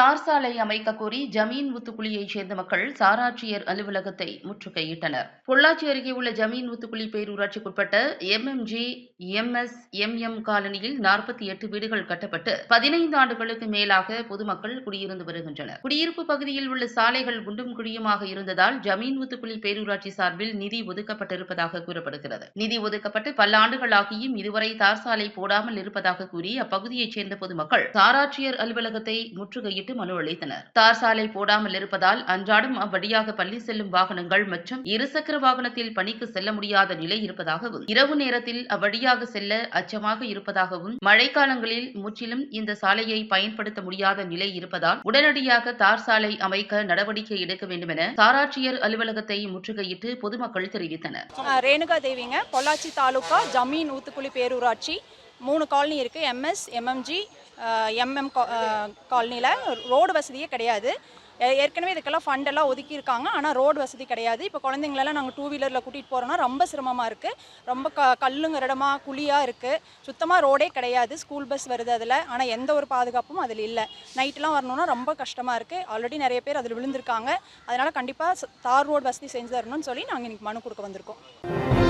தார் சாலை அமைக்க கோரி ஜமீன் முத்துக்குளியைச் சேர்ந்த மக்கள் சாராட்சியர் அலுவலகத்தை முற்றுகையிட்டனர். பொள்ளாச்சி அருகே உள்ள ஜமீன் முத்துக்குளி பேரூராட்சிக்குட்பட்ட எம்எம்ஜி எம்எஸ் எம்எம் காலனியில் நாற்பத்தி எட்டு வீடுகள் கட்டப்பட்டு பதினைந்து ஆண்டுகளுக்கு மேலாக பொதுமக்கள் குடியிருந்து வருகின்றனர். குடியிருப்பு பகுதியில் உள்ள சாலைகள் குண்டும் குழியுமாக இருந்ததால் ஜமீன் முத்துக்குளி பேரூராட்சி சார்பில் நிதி ஒதுக்கப்பட்டிருப்பதாக கூறப்படுகிறது. நிதி ஒதுக்கப்பட்டு பல்லாண்டுகளாகியும் இதுவரை தார் சாலை போடாமல் இருப்பதாக கூறி அப்பகுதியைச் சேர்ந்த பொதுமக்கள் சாராட்சியர் அலுவலகத்தை முற்றுகையிட்டு மனு அளித்தனர். தார் சாலை போடாமல் இருப்பதால் அன்றாடம் அவ்வழியாக பள்ளி செல்லும் வாகனங்கள் மற்றும் இருசக்கர வாகனத்தில் பணிக்கு செல்ல முடியாத நிலை இருப்பதாகவும் இரவு நேரத்தில் அவ்வழியாக செல்ல அச்சமாக இருப்பதாகவும் மழைக்காலங்களில் முற்றிலும் இந்த சாலையை பயன்படுத்த முடியாத நிலை இருப்பதால் உடனடியாக தார் சாலை அமைக்க நடவடிக்கை எடுக்க வேண்டும் என சாராட்சியர் அலுவலகத்தை முற்றுகையிட்டு பொதுமக்கள் தெரிவித்தனர். ரேணுகா தேவிங்க பொள்ளாச்சி தாலுகா ஜமீன் ஊத்துக்குழி பேரூராட்சி மூணு காலனி இருக்குது எம்எஸ் எம்எம்ஜி எம்எம் காலனியில் ரோடு வசதியே கிடையாது. ஏற்கனவே இதுக்கெல்லாம் ஃபண்டெல்லாம் ஒதுக்கியிருக்காங்க. ஆனால் ரோடு வசதி கிடையாது. இப்போ குழந்தைங்களெல்லாம் நாங்கள் டூ வீலரில் கூட்டிகிட்டு போகிறோன்னா ரொம்ப சிரமமாக இருக்குது ரொம்ப க கல்லுங்கிற இடமா குழியாக இருக்குது சுத்தமாக ரோடே கிடையாது. ஸ்கூல் பஸ் வருது அதில். ஆனால் எந்த ஒரு பாதுகாப்பும் அதில் இல்லை. நைட்லாம் வரணும்னா ரொம்ப கஷ்டமாக இருக்குது ஆல்ரெடி நிறைய பேர் அதில் விழுந்திருக்காங்க. அதனால் கண்டிப்பாக தார் ரோடு வசதி செஞ்சு தரணும்னு சொல்லி நாங்கள் இன்றைக்கி மனு கொடுக்க வந்திருக்கோம்.